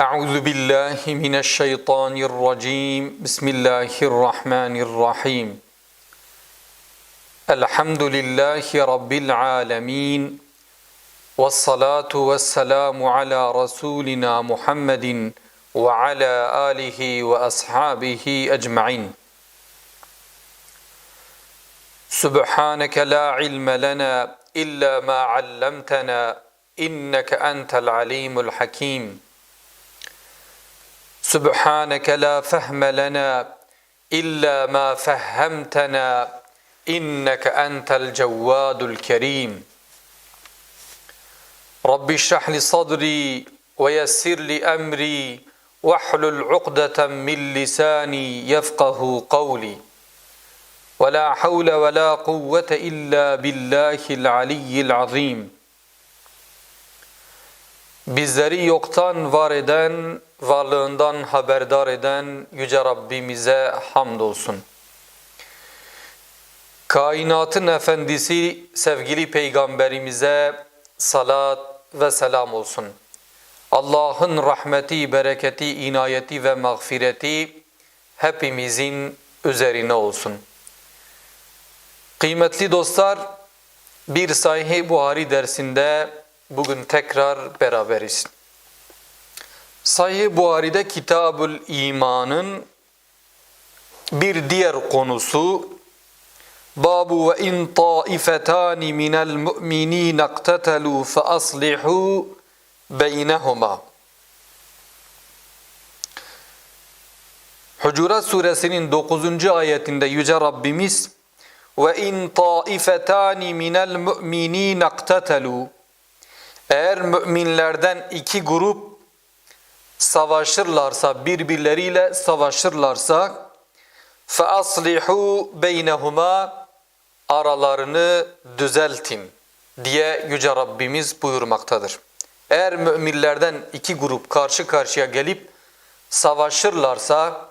أعوذ بالله من الشيطان الرجيم. بسم الله الرحمن الرحيم. الحمد لله رب العالمين والصلاة والسلام على رسولنا محمد وعلى آله وأصحابه أجمعين. سبحانك لا علم لنا إلا ما علمتنا إنك أنت العليم الحكيم. سبحانك لا فهم لنا إلا ما فهمتنا إنك أنت الجواد الكريم. رب اشرح لي صدري ويسر لي أمري واحلل عقدة من لساني يفقه قولي. ولا حول ولا قوة إلا بالله العلي العظيم. Bizleri yoktan var eden, varlığından haberdar eden Yüce Rabbimize hamdolsun. Kainatın efendisi sevgili peygamberimize salat ve selam olsun. Allah'ın rahmeti, bereketi, inayeti ve mağfireti hepimizin üzerine olsun. Kıymetli dostlar, bir Sahih Buhari dersinde bugün tekrar beraberiz. Sahih Buhari'de Kitabül İman'ın bir diğer konusu Babu ve in taifetani minel mu'minin iqtatelu fe aslihu beynehuma. Hucurat suresinin 9. ayetinde Yüce Rabbimiz ve in taifetani minel mu'minin iqtatelu eğer müminlerden iki grup savaşırlarsa, birbirleriyle savaşırlarsa فَأَصْلِحُوا بَيْنَهُمَا aralarını düzeltin diye Yüce Rabbimiz buyurmaktadır. Eğer müminlerden iki grup karşı karşıya gelip savaşırlarsa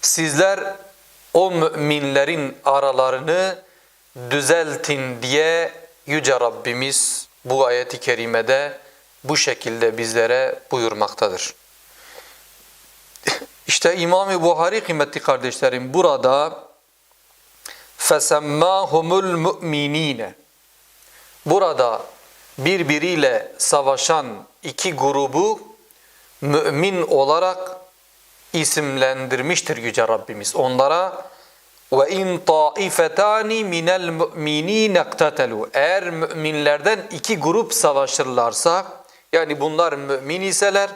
sizler o müminlerin aralarını düzeltin diye Yüce Rabbimiz bu ayeti kerimede bu şekilde bizlere buyurmaktadır. İşte İmam-ı Buhari kıymetli kardeşlerim burada فَسَمَّاهُمُ الْمُؤْمِنِينَ Burada birbiriyle savaşan iki grubu mümin olarak isimlendirmiştir Yüce Rabbimiz. Onlara ve in taifetani minel mu'minin iqtatelu. Eğer müminlerden iki grup savaşırlarsa yani bunlar mümin iseler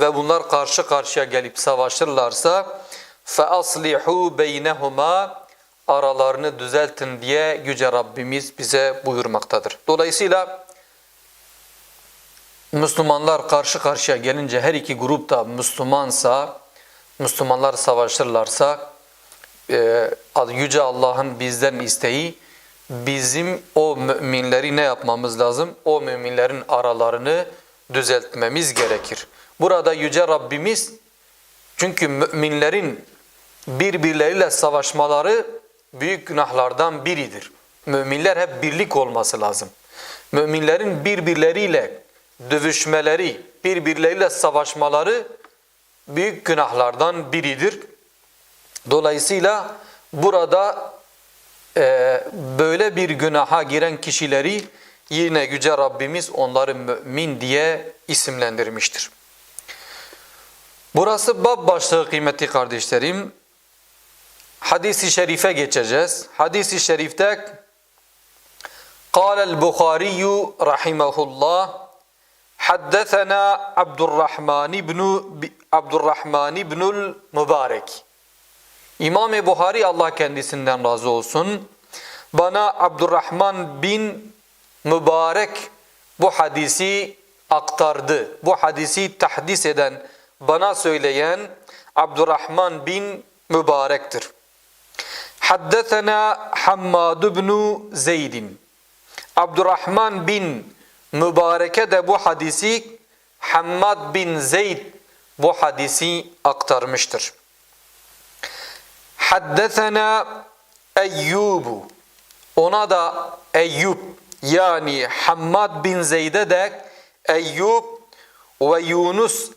ve bunlar karşı karşıya gelip savaşırlarsa fe aslihu beynehuma aralarını düzeltin diye yüce Rabbimiz bize buyurmaktadır. Dolayısıyla Müslümanlar karşı karşıya gelince her iki grup da Müslümansa, Müslümanlar savaşırlarsa Yüce Allah'ın bizden isteği bizim o müminleri ne yapmamız lazım? O müminlerin aralarını düzeltmemiz gerekir. Burada Yüce Rabbimiz çünkü müminlerin birbirleriyle savaşmaları büyük günahlardan biridir. Müminler hep birlik olması lazım. Müminlerin birbirleriyle dövüşmeleri, birbirleriyle savaşmaları büyük günahlardan biridir. Dolayısıyla burada e, böyle bir günaha giren kişileri yine Yüce Rabbimiz onları mümin diye isimlendirmiştir. Burası bab başlığı kıymetli kardeşlerim. Hadis-i şerife geçeceğiz. Hadis-i şerifte قال البخاري رحمه الله حدثنا عبد الرحمن بن عبد الرحمن بن المبارك İmam-ı Buhari Allah kendisinden razı olsun. Bana Abdurrahman bin Mübarek bu hadisi aktardı. Bu hadisi tahdis eden, bana söyleyen Abdurrahman bin Mübarek'tir. Haddetena Hammad ibn Zeydin. Abdurrahman bin Mübarek'e de bu hadisi Hammad bin Zeyd bu hadisi aktarmıştır. Haddesena Eyyubu. Ona da Eyyub yani Hammad bin Zeyd'e de Eyyub ve Yunus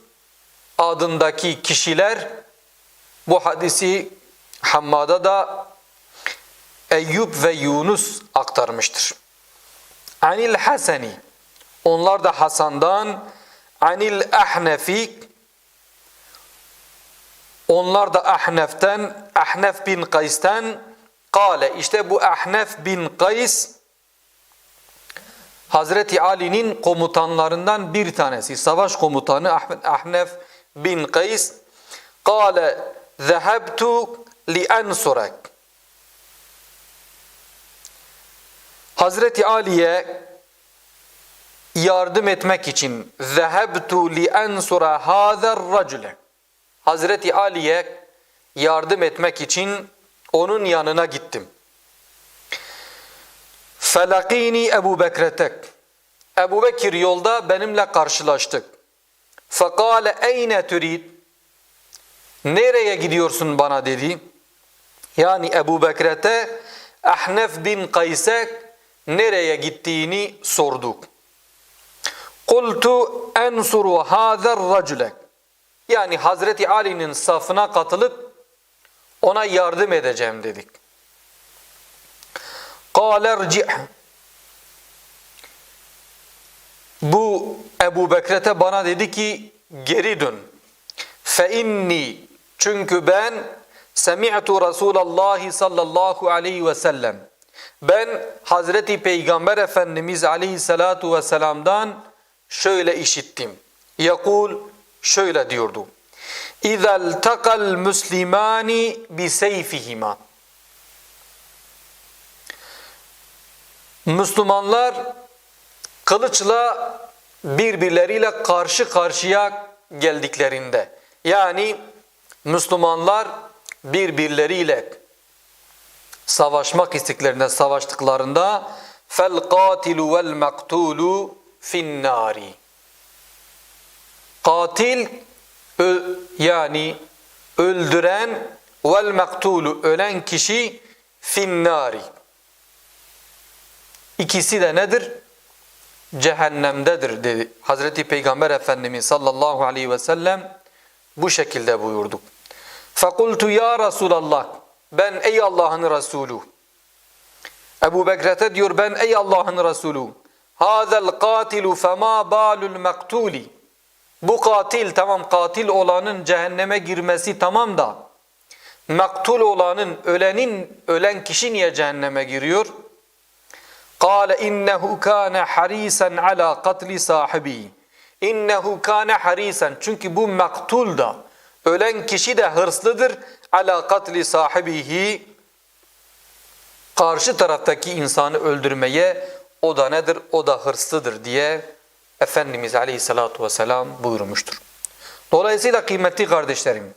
adındaki kişiler bu hadisi Hammad'a da Eyyub ve Yunus aktarmıştır. Anil Hasani onlar da Hasan'dan Anil Ahnefi onlar da Ahnef'ten Ahnef bin Kays'ten Kale işte bu Ahnef bin Kays Hazreti Ali'nin komutanlarından bir tanesi. Savaş komutanı Ah- Ahnef bin Kays Kale Zehebtu li ensurek Hazreti Ali'ye yardım etmek için zehebtu li ensura hazer racule Hazreti Ali'ye yardım etmek için onun yanına gittim. Felakini Ebu Bekretek Ebu Bekir yolda benimle karşılaştık. Fekale eyne türid Nereye gidiyorsun bana dedi. Yani Ebu Bekret'e Ahnef bin Kays'e nereye gittiğini sorduk. Kultu ensuru hazer racule. Yani Hazreti Ali'nin safına katılıp ona yardım edeceğim dedik. Bu Ebu Bekret'e bana dedi ki geri dön. İnni çünkü ben semi'tu Resulallah sallallahu aleyhi ve sellem ben Hazreti Peygamber Efendimiz aleyhissalatu vesselam'dan şöyle işittim. Yakul şöyle diyordu. İltakal muslimani bi seyfihima. Müslümanlar kılıçla birbirleriyle karşı karşıya geldiklerinde yani Müslümanlar birbirleriyle savaşmak isteklerinde savaştıklarında fel katilu vel maktulu fin nari katil yani öldüren vel maktulu ölen kişi fin nari ikisi de nedir? Cehennemdedir dedi. Hazreti Peygamber Efendimiz sallallahu aleyhi ve sellem bu şekilde buyurdu. Fekultu ya Resulallah ben ey Allah'ın Resulü Ebu Bekret'e diyor ben ey Allah'ın Resulü Hazel katilu fema balul maktuli Bu katil tamam katil olanın cehenneme girmesi tamam da maktul olanın ölenin ölen kişi niye cehenneme giriyor? Kale innehu kana harisan ala katli sahibi. İnnehu kana harisan çünkü bu maktul da ölen kişi de hırslıdır ala katli sahibihi karşı taraftaki insanı öldürmeye o da nedir? O da hırslıdır diye Efendimiz Aleyhisselatü Vesselam buyurmuştur. Dolayısıyla kıymetli kardeşlerim,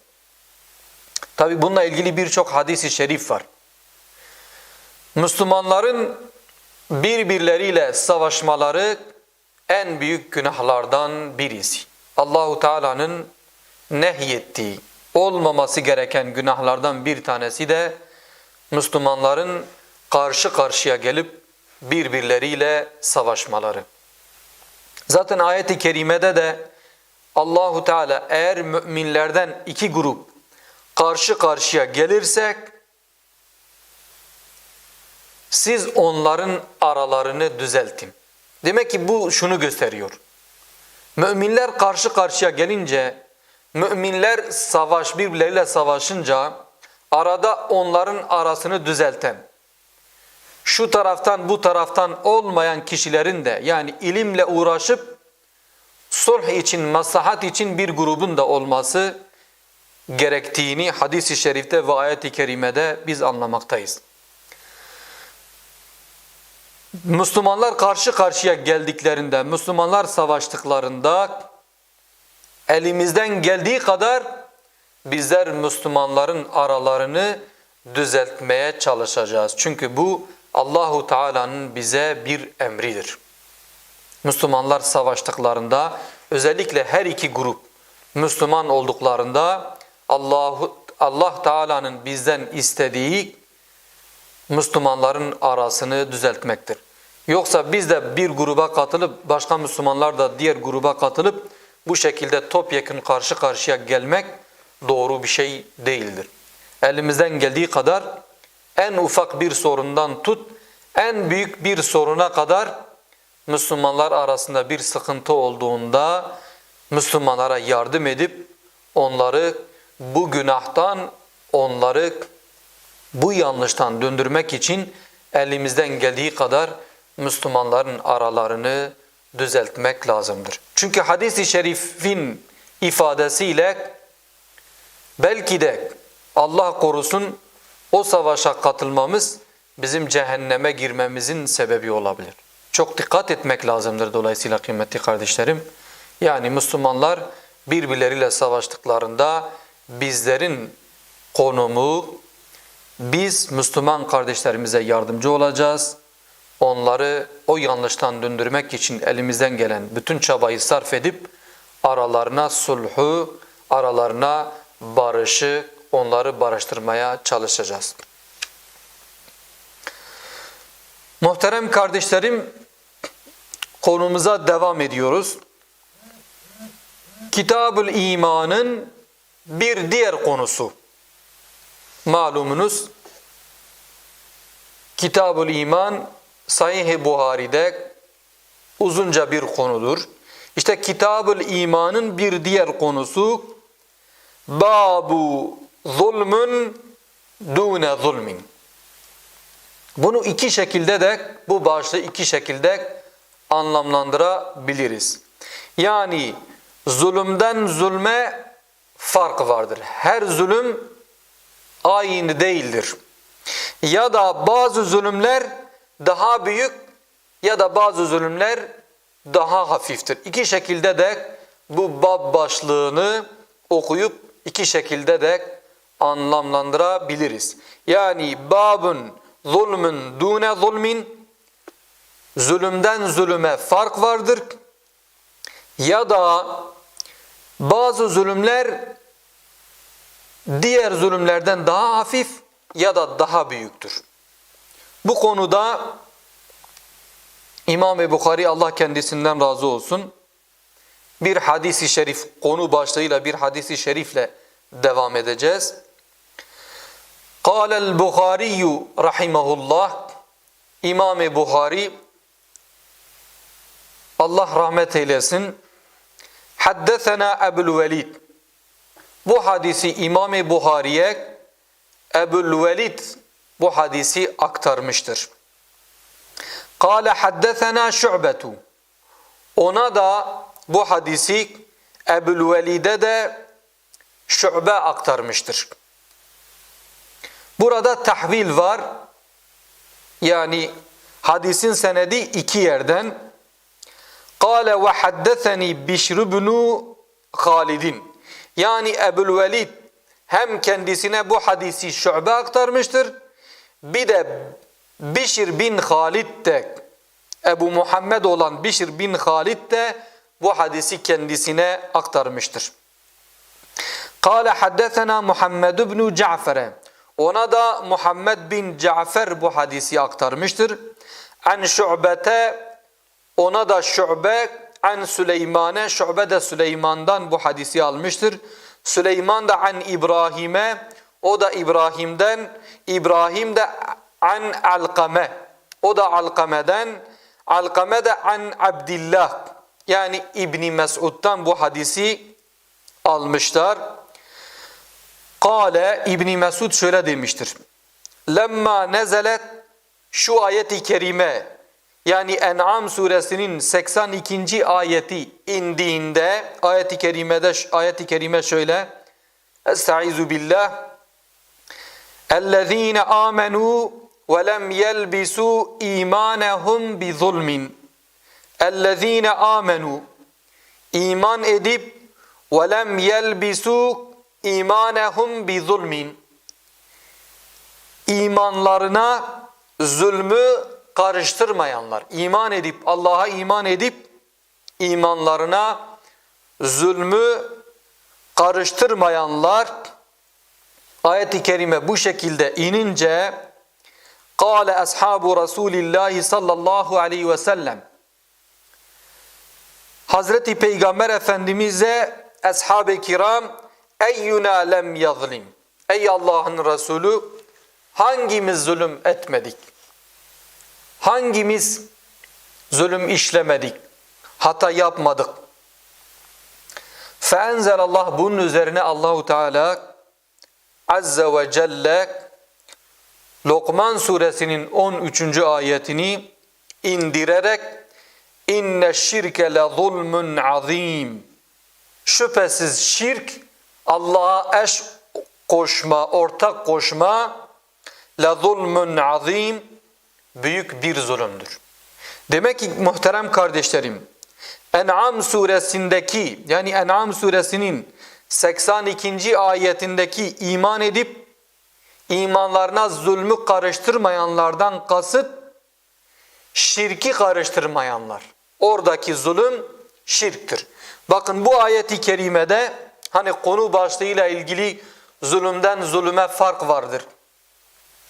tabi bununla ilgili birçok hadisi şerif var. Müslümanların birbirleriyle savaşmaları en büyük günahlardan birisi. Allahu Teala'nın nehyettiği, olmaması gereken günahlardan bir tanesi de Müslümanların karşı karşıya gelip birbirleriyle savaşmaları. Zaten ayet-i kerimede de Allahu Teala eğer müminlerden iki grup karşı karşıya gelirsek siz onların aralarını düzeltin. Demek ki bu şunu gösteriyor. Müminler karşı karşıya gelince, müminler savaş birbirleriyle savaşınca arada onların arasını düzelten, şu taraftan bu taraftan olmayan kişilerin de yani ilimle uğraşıp sulh için, maslahat için bir grubun da olması gerektiğini hadis-i şerifte ve ayet-i kerimede biz anlamaktayız. Müslümanlar karşı karşıya geldiklerinde, Müslümanlar savaştıklarında elimizden geldiği kadar bizler Müslümanların aralarını düzeltmeye çalışacağız. Çünkü bu Allahu Teala'nın bize bir emridir. Müslümanlar savaştıklarında özellikle her iki grup Müslüman olduklarında Allahu Allah Teala'nın bizden istediği Müslümanların arasını düzeltmektir. Yoksa biz de bir gruba katılıp başka Müslümanlar da diğer gruba katılıp bu şekilde topyekun karşı karşıya gelmek doğru bir şey değildir. Elimizden geldiği kadar en ufak bir sorundan tut, en büyük bir soruna kadar Müslümanlar arasında bir sıkıntı olduğunda Müslümanlara yardım edip onları bu günahtan, onları bu yanlıştan döndürmek için elimizden geldiği kadar Müslümanların aralarını düzeltmek lazımdır. Çünkü hadis-i şerifin ifadesiyle belki de Allah korusun o savaşa katılmamız bizim cehenneme girmemizin sebebi olabilir. Çok dikkat etmek lazımdır dolayısıyla kıymetli kardeşlerim. Yani Müslümanlar birbirleriyle savaştıklarında bizlerin konumu, biz Müslüman kardeşlerimize yardımcı olacağız. Onları o yanlıştan döndürmek için elimizden gelen bütün çabayı sarf edip aralarına sulhu, aralarına barışı, onları barıştırmaya çalışacağız. Muhterem kardeşlerim, konumuza devam ediyoruz. Kitab-ül İman'ın bir diğer konusu. Malumunuz Kitab-ül İman Sahih-i Buhari'de uzunca bir konudur. İşte Kitab-ül İman'ın bir diğer konusu Babu zulmün dune zulmin. Bunu iki şekilde de bu başlığı iki şekilde anlamlandırabiliriz. Yani zulümden zulme fark vardır. Her zulüm aynı değildir. Ya da bazı zulümler daha büyük ya da bazı zulümler daha hafiftir. İki şekilde de bu bab başlığını okuyup iki şekilde de anlamlandırabiliriz. Yani babun zulmün dune zulmin zulümden zulüme fark vardır. Ya da bazı zulümler diğer zulümlerden daha hafif ya da daha büyüktür. Bu konuda İmam-ı Bukhari Allah kendisinden razı olsun bir hadisi şerif konu başlığıyla bir hadisi şerifle devam edeceğiz. Kâlel Buhariyyü rahimahullah İmam-ı Buhari Allah rahmet eylesin Haddesena Ebul Velid Bu hadisi İmam-ı Buhari'ye Ebul Velid bu hadisi aktarmıştır. Kale haddesena şu'betu. Ona da bu hadisi Ebul Velid'e de şübe aktarmıştır. Burada tahvil var. Yani hadisin senedi iki yerden. Kale ve haddeseni Bişr ibn Halidin. Yani Ebul Velid hem kendisine bu hadisi şu'be aktarmıştır. Bir de Bişir bin Halid de Ebu Muhammed olan Bişir bin Halid de bu hadisi kendisine aktarmıştır. Kale haddesena Muhammed ibn Cafer'e. Ona da Muhammed bin Cafer bu hadisi aktarmıştır. An Şu'bete ona da Şu'be an Süleyman'e Şu'be de Süleyman'dan bu hadisi almıştır. Süleyman da an İbrahim'e o da İbrahim'den İbrahim de an Alkame o da Alkame'den Alkame de an Abdillah yani İbni Mesud'dan bu hadisi almışlar. Kale İbni Mesud şöyle demiştir. Lemma nezelet şu ayeti kerime yani En'am suresinin 82. ayeti indiğinde ayeti kerimede ayeti kerime şöyle Estaizu billah Ellezine amenu ve lem yelbisu imanehum bi zulmin Ellezine amenu iman edip ve lem yelbisu imanehum bi zulmin. İmanlarına zulmü karıştırmayanlar iman edip Allah'a iman edip imanlarına zulmü karıştırmayanlar ayet-i kerime bu şekilde inince kâle ashabu Resulillahi sallallahu aleyhi ve sellem. Hazreti Peygamber Efendimiz'e ashab-ı kiram eyyuna lem yazlim. Ey Allah'ın Resulü hangimiz zulüm etmedik? Hangimiz zulüm işlemedik? Hata yapmadık? Feenzel Allah bunun üzerine Allahu Teala Azze ve Celle Lokman suresinin 13. ayetini indirerek inne şirke le zulmun azim şüphesiz şirk Allah'a eş koşma, ortak koşma la zulmun azim büyük bir zulümdür. Demek ki muhterem kardeşlerim En'am suresindeki yani En'am suresinin 82. ayetindeki iman edip imanlarına zulmü karıştırmayanlardan kasıt şirki karıştırmayanlar. Oradaki zulüm şirktir. Bakın bu ayeti kerimede hani konu başlığıyla ilgili zulümden zulüme fark vardır.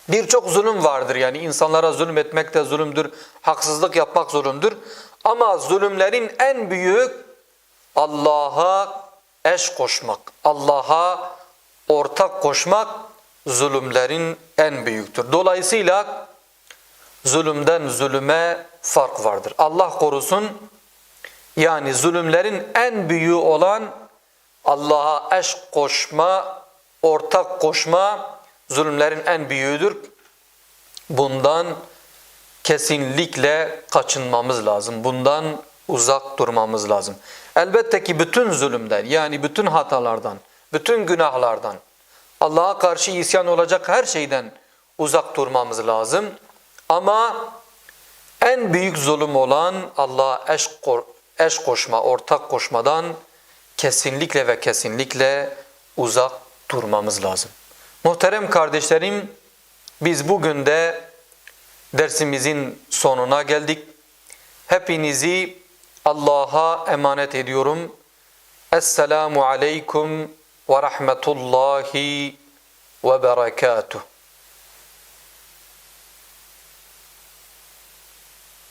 Birçok zulüm vardır yani insanlara zulüm etmek de zulümdür, haksızlık yapmak zulümdür. Ama zulümlerin en büyük Allah'a eş koşmak, Allah'a ortak koşmak zulümlerin en büyüktür. Dolayısıyla zulümden zulüme fark vardır. Allah korusun yani zulümlerin en büyüğü olan Allah'a eş koşma, ortak koşma zulümlerin en büyüğüdür. Bundan kesinlikle kaçınmamız lazım. Bundan uzak durmamız lazım. Elbette ki bütün zulümden yani bütün hatalardan, bütün günahlardan, Allah'a karşı isyan olacak her şeyden uzak durmamız lazım. Ama en büyük zulüm olan Allah'a eş, eş koşma, ortak koşmadan kesinlikle ve kesinlikle uzak durmamız lazım. Muhterem kardeşlerim, biz bugün de dersimizin sonuna geldik. Hepinizi Allah'a emanet ediyorum. Esselamu aleyküm ve rahmetullahi ve berekatuhu.